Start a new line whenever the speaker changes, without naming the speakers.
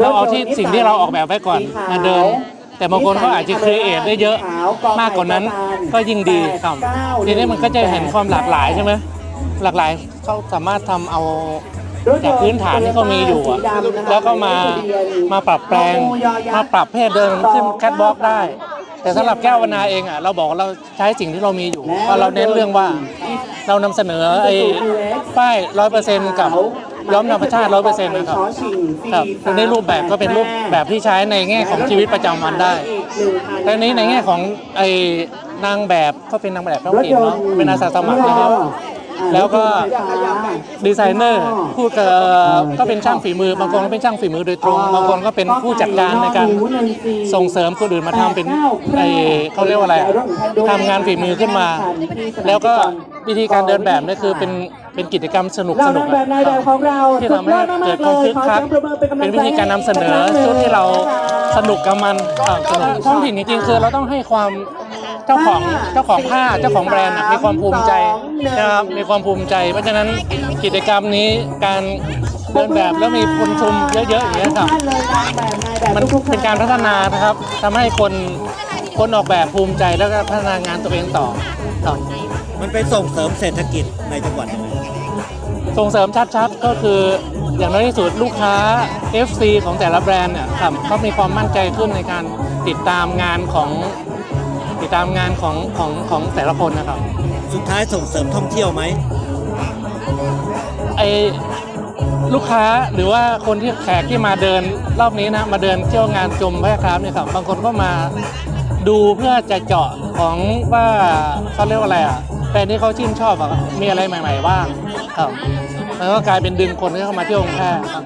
เราเอาที่สิ่งที่เราออกแบบไว้ก่อนมาเดินแต่บางคนก็อาจจะครีเอทได้เยอะมากกว่านั้นก็ยิ่งดีครับทีนี้มันก็จะเห็นความหลากหลายใช่ไหมหลากหลายเขาสามารถทำเอาจากพื้นฐานที่เขามีอยู่อะแล้วก็มามาปรับแปลงมาปรับให้เดินขึ้นแคทบล็อกได้ แต่สำหรับแก้ววนาเองอะเราบอกว่าเราใช้สิ่งที่เรามีอยู่เพราะเราเน้นเรื่องว่า เรานำเสนอไอ้ป้ายร้อยเปอร์เซ็นต์กับ ย้อมธรรมชาติร้อยเปอร์เซ็นต์นะครับครับในรูปแบบก็เป็นรูปแบบที่ใช้ในแง่ของชีวิตประจำวันได้แต่นี้ในแง่ของไอ้นางแบบก็เป็นนางแบบท้องถิ่นเนาะเป็นอาสาสมัครนะครับแล้วก็ดีไซเนอร์ผู้เอ่อก็เป็นช่างฝีมือบางคนก็เป็นช่างฝีมือโดยตรงบางคนก็เป็นผู้จัดการในการส่งเสริมคนอื่นมาทำเป็นไอเขาเรียกว่าอะไรอะทำงานฝีมือขึ้นมา แล้วก็วิธีการเดินแบบนี่คือเป็น เป็นกิจกรรมสนุก
เรา
สนุก
นางแบบนายแบบของเรา
ที่ทำให้เกิดความคึกคักเป็นวิธีการนำเสนอชุดที่เราสนุกกับมันอ่าสนุกท้องถิ่นจริงๆคือเราต้องให้ความเจ้าของเจ้าของผ้าเจ้าของแบรนด์อะมีความภูมิใจนะครับมีความภูมิใจ เพราะฉะนั้นกิจกรรมนี้การเดินแบบแล้วมีคนชมเยอะๆอย่างเงี้ยครับ
ท่านเลยนางแบบนายแบบ
มัน
ทุกๆ
เป็นการพัฒนานะครับทำให้คนคนออกแบบภูมิใจแล้วก็พัฒนางานตัวเองต่อ ครับ
มันไปส่งเสริมเศรษฐกิจในจังหวัดยังไง
ส่งเสริมชัดๆ ก็คืออย่างน้อยที่สุดลูกค้า FC ของแต่ละแบรนด์เนี่ยครับเขามีความมั่นใจขึ้นในการติดตามงานของติดตามงานของของของแต่ละคนนะครับ
สุดท้ายส่งเสริมท่องเที่ยวไหม
ไอ ลูกค้าหรือว่าคนที่แขกที่มาเดินรอบนี้นะมาเดินเที่ยวงานจมพระครามเนี่ยครับบางคนก็มาดูเพื่อจะเจาะของว่าเขาเรียกว่าอะไรอะแบรนด์ที่เขาชื่นชอบอะมีอะไรใหม่ๆบ้างครับแล้วก็กลายเป็นดึงคนเข้ามาเที่ยวองค์แพรครับ